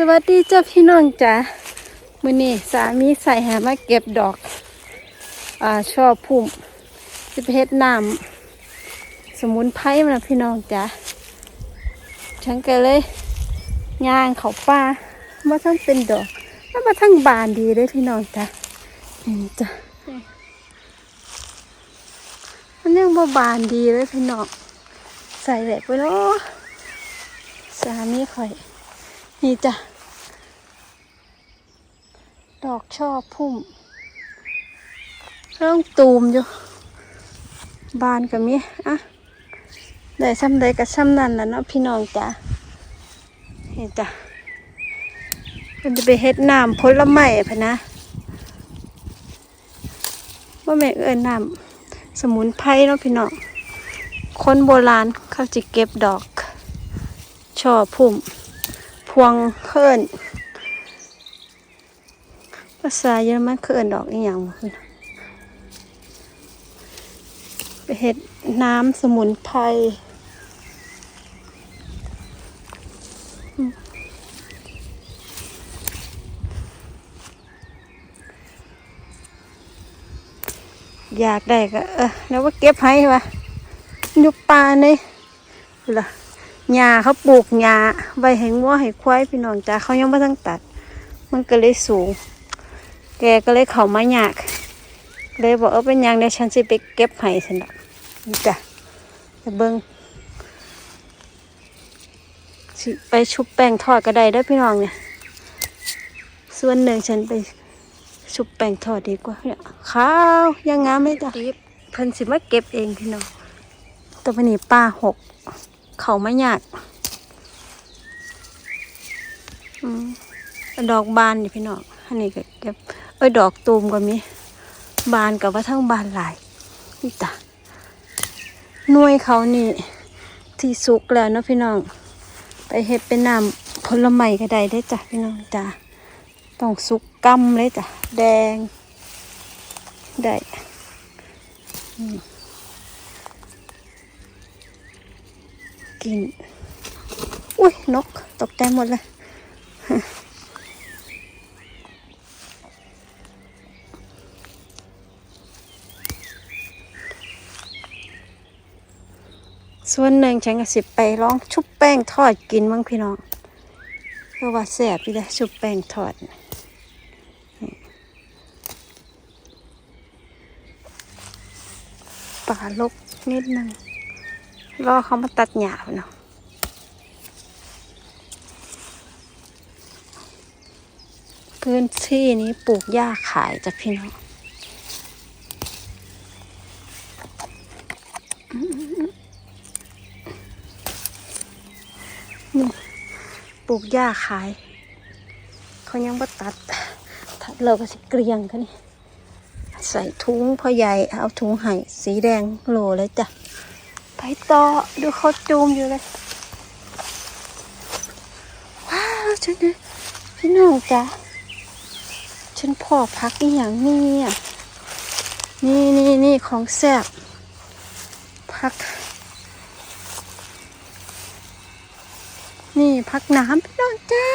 สวัสดีเจ้าพี่น้องจ๋ามื้อนี้สามีใส่แหมาเก็บดอกอ่าชอบพุ่มสิไปเฮ็ดน้ำสมุนไพรมาพี่น้องจ๋าฉันก็เลยย่างเขาป่ามาทั้งเป็นดอกแล้วมาทั้งบานดีเลยพี่น้องจ๋านี่จ้ะมันยังบ่บานดีเลยพี่น้องใส่แหลกไปแล้วสามีข่อย นี่จ้ะ ดอกช่อพุ่ม เริ่มตูมอยู่ บานกับมีอะได้ซ้ำใดกับซ้ำนั่นแหละเนาะพี่น้องจ้ะเห็นจ้ะมันจะไปเฮ็ดน้ำผลไม้พะนะว่าแม่เอิ้นน้ำสมุนไพรเนาะพี่น้องคนโบราณเขาจะเก็บดอก ช่อพุ่ม วงเคินภาษาเยอรมันเคินดอกอีหยังบ่คือไปเห็ดน้ำสมุนไพรอืมอยากได้ก็เออแล้วว่าเก็บให้วะอยู่ป่านี่ล่ะ หญ้าเขาปลูกหญ้าไว้ให้งัวให้ควายพี่น้องจ้าเขายังไม่ต้องตัด มันก็เลยสูง แกก็เลยเข้ามาอยาก เลยบอกเออเป็นหยังเดี๋ยวฉันสิไปเก็บให้ฉันดอกนี่จ้ะจะเบิ้งสิไปชุบแป้งทอดก็ได้เด้อพี่น้องเนี่ย ส่วนหนึ่งฉันไปชุบแป้งทอดดีกว่าเนี่ยขาวยังงามเลยจ้ะเพิ่นสิมาเก็บเองพี่น้องตัวนี้ป้าหก เขาไม่ยากอดอกบานนี่พี่น้องอันนี้ก็เก็บเอ้ยดอกตูมก็มีบานกับว่าทั้งบานหลายนี่จ้ะหน่วยเขานี่ ที่สุกแล้วเนาะพี่น้อง ไปเฮ็ดเป็นน้ำผลไม้ก็ได้ได้จ้ะพี่น้องจ้ะต้องสุกกำเลยจ้ะแดงได้อืม กิน อุ้ยนกตกใจหมดเลย ส่วนหนึ่งฉันก็สิไปลองชุบแป้งทอดกินมั้งพี่น้อง เพราะว่าแสบพี่เลยชุบแป้งทอดป่าลกนิดนึง รอเขามาตัดหญ้าเนาะพื้นที่นี้ปลูกหญ้าขายจ้ะพี่น้องปลูกหญ้าขาย เขายังบ่ตัดตัดเราก็สิเกลียงกันนี่ใส่ถุงพ่อใหญ่เอาถุงไห่สีแดงโหลเลยจ้ะ ไปต่อดูเขาจูมอยู่เลย ว้าวฉันนี่พี่น้องจ้ะฉันพ่อพักอีหยังนี่อะนี่นี่นี่ของแซ่บพัก นี่พักน้ำพี่น้องจ้า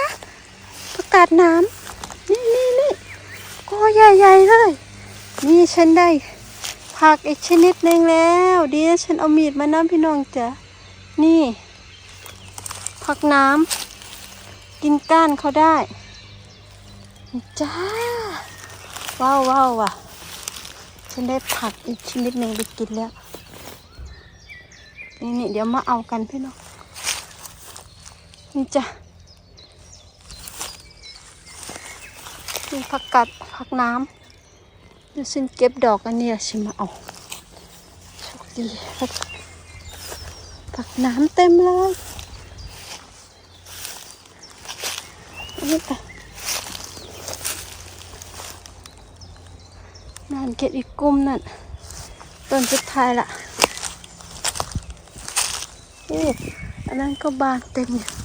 ประกาศน้ำนี่นี่นี่ก็ใหญ่ๆเลย นี่ฉันได้ ผักอีกชนิดหนึ่งแล้วดีนะฉันเอามีดมาน้ำพี่น้องจ้ะนี่ ผักน้ำกินก้านเขาได้จ้าว้าวว้าวว่ะ ฉันได้ผักอีกชนิดหนึ่งไปกินแล้ว นี่นี่เดี๋ยวมาเอากันพี่น้องนี่จ้ะนี่ผักกัดผักน้ำ เดี๋ยวฉันเก็บดอกอันนี้แล้วฉันมาเอาโชคดีผักผักน้ำเต็มเลยนี่จ้ะนานเก็บอีกกลุ่มนั่นต้นสุดท้ายละโอ้อันนั้นก็บานเต็มอยู่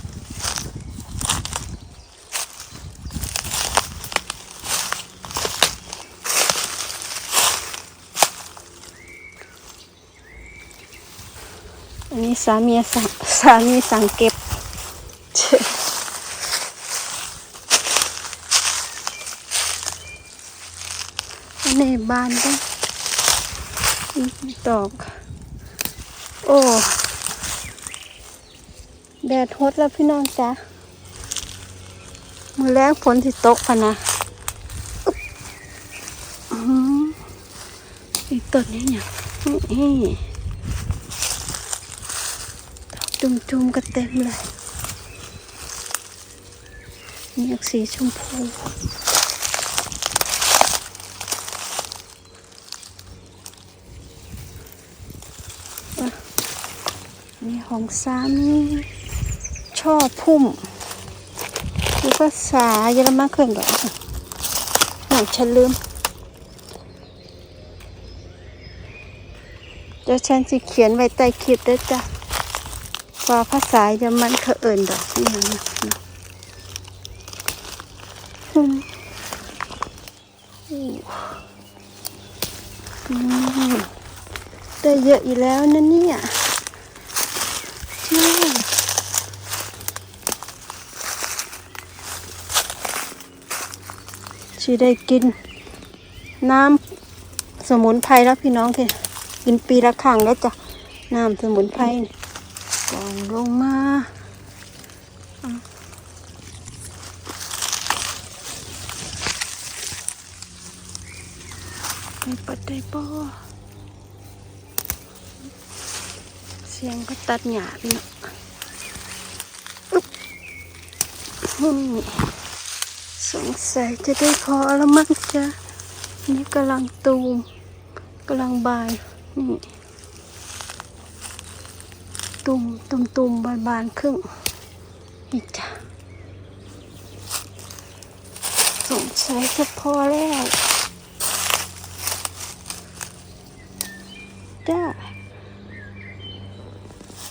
อันนี้สามีสั่งสามีสั่งเก็บ อันนี้บานด้วยดอก โอ้ แดดฮดแล้วพี่น้องจ้ะมือแรงฝนที่ตกพะนะอีกต้นนี้เนี่ย จุ่มๆก็เต็มเลยนี่ออกสีชมพูนี่ของสามีช่อพุ่มคือภาษาเยอรมันเคยบอกหนังฉันลืมเดี๋ยวฉันจะเขียนไว้ใต้คลิปด้วยจ้ะ ว่าภาษาเยอรมันเขาเอิ่นดอกนี่นะอืมได้เยอะอีกแล้วนะเนี่ยชีได้กิน น้ำสมุนไพรแล้วพี่น้องค่ะกินปีละครั้งแล้วจ้ะ น้ำสมุนไพร กองลงมาอะไปปัดได้ป่เสียงก็ตัดหยาพี่น้องอืมสงสัยจะได้พอแล้วมั้งจ้ะนี่กำลังตูมกำลังบานนี่ ตุมตุ่มตุ่มบานบานครึ่งนี่จ้ะสงสัยจะพอแล้วจ้า